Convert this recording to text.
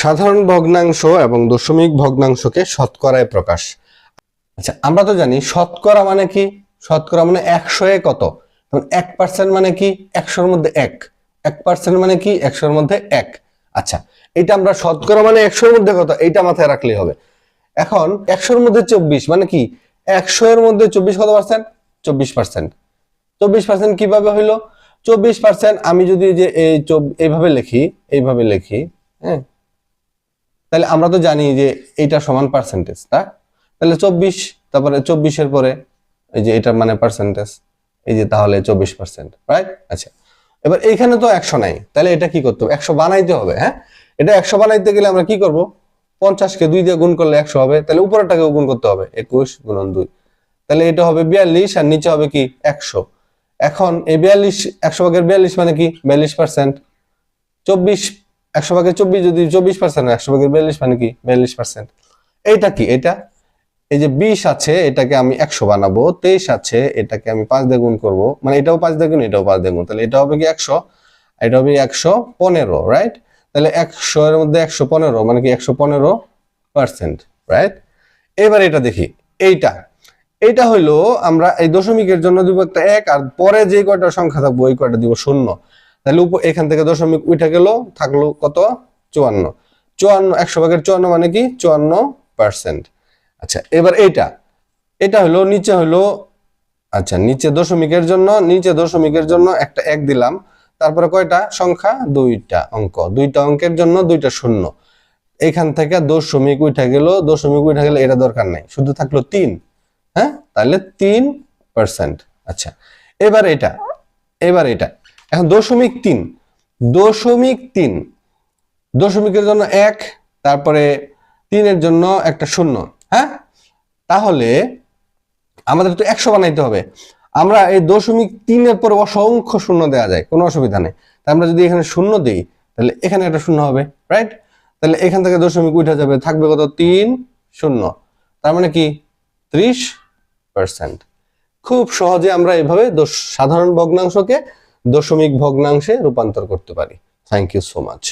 সাধারণ ভগ্নাংশ এবং দশমিক ভগ্নাংশকে শতকরায় প্রকাশ। আচ্ছা আমরা তো জানি শতকরা মানে কি? শতকরা মানে একশো এ কত? এক পার্সেন্ট মানে কি? একশোর মধ্যে এক। এক পার্সেন্ট মানে কি? একশোর মধ্যে এক। আচ্ছা এটা আমরা শতকরা মানে একশোর মধ্যে কত? এইটা মাথায় রাখলেই হবে। এখন একশোর মধ্যে চব্বিশ মানে কি? একশো এর মধ্যে চব্বিশ কত পার্সেন্ট চব্বিশ পার্সেন্ট চব্বিশ পার্সেন্ট কীভাবে হইল? চব্বিশ পার্সেন্ট আমি যদি যে এই এইভাবে লিখি এইভাবে লিখি হ্যাঁ? তাহলে আমরা তো জানি যে এইটা সমান পার্সেন্টেজ তা? তাহলে চব্বিশ, তারপরে চব্বিশের পরে এই যে এটার মানে পার্সেন্টেজ এই যে তাহলে চব্বিশ পার্সেন্ট রাইট আচ্ছা। এবার এইখানে তো একশো নাই, তাহলে এটা কি করতে হবে? একশো বানাইতে হবে হ্যাঁ? এটা একশো বানাইতে গেলে আমরা কি করব? পঞ্চাশকে দুই দিয়ে গুণ করলে একশো হবে, তাহলে উপরেরটাকেও গুণ করতে হবে, একুশ গুণন দুই। তাহলে এটা হবে বিয়াল্লিশ, আর নিচে হবে কি? একশো। এখন এই বিয়াল্লিশ, একশো ভাগের বিয়াল্লিশ মানে কি? বিয়াল্লিশ পার্সেন্ট চব্বিশ একশো ভাগের চব্বিশ যদি চব্বিশ পার্সেন্ট একশো ভাগের বিয়াল্লিশ মানে কি? বিয়াল্লিশ পার্সেন্ট এইটা কি? এটা এই যে বিশ আছে, এটাকে আমি একশো বানাবো। তেইশ আছে, এটাকে আমি পাঁচ দিয়ে করব। মানে এটাও পাঁচ দিয়ে এটাও পাঁচ দিয়ে তাহলে এটা হবে কি একশো? এটা হবে একশো পনেরো রাইট তাহলে একশো এর মধ্যে একশো পনেরো মানে কি একশো পনেরো পার্সেন্ট রাইট এবার এটা দেখি। এইটা। এইটা হইল আমরা এই দশমিকের জন্য দিব একটা এক, আর পরে যে কয়টা সংখ্যা থাকব, ওই কয়টা দিব শূন্য। তাহলে এখান থেকে দশমিক উঠে গেল, থাকল কত? চুয়ান্ন। চুয়ান্ন, একশো ভাগের চুয়ান্ন মানে কি? চুয়ান্ন পার্সেন্ট আচ্ছা এবার এইটা। এটা হলো, নিচে হলো আচ্ছা নিচে দশমিকের জন্য, নিচে দশমিকের জন্য একটা এক দিলাম। তারপরে কয়টা? সংখ্যা? দুইটা অঙ্ক। দুইটা অঙ্কের জন্য দুইটা শূন্য। এখান থেকে দশমিক উঠে গেল, দশমিক উঠে গেলে এটা দরকার নাই। শুধু থাকল তিন। হ্যাঁ? তাহলে তিন পার্সেন্ট আচ্ছা এবার এটা এবার এটা। এখন দশমিক তিন দশমিক তিন। দশমিকের জন্য এক, তারপরে তিনের জন্য একটা শূন্য হ্যাঁ? তাহলে আমাদের তো একশো বানাইতে হবে। আমরা এই দশমিক তিনের পরে অসংখ্য শূন্য দেওয়া যায়, কোনো অসুবিধা নেই। তা আমরা যদি এখানে শূন্য দিই, তাহলে এখানে একটা শূন্য হবে রাইট তাহলে এখান থেকে দশমিক উঠে যাবে, থাকবে কত? তিন, শূন্য। তার মানে কি? ত্রিশ পার্সেন্ট খুব সহজে আমরা এভাবে সাধারণ ভগ্নাংশকে দশমিক ভগ্নাংশে রূপান্তর করতে পারি। Thank you so much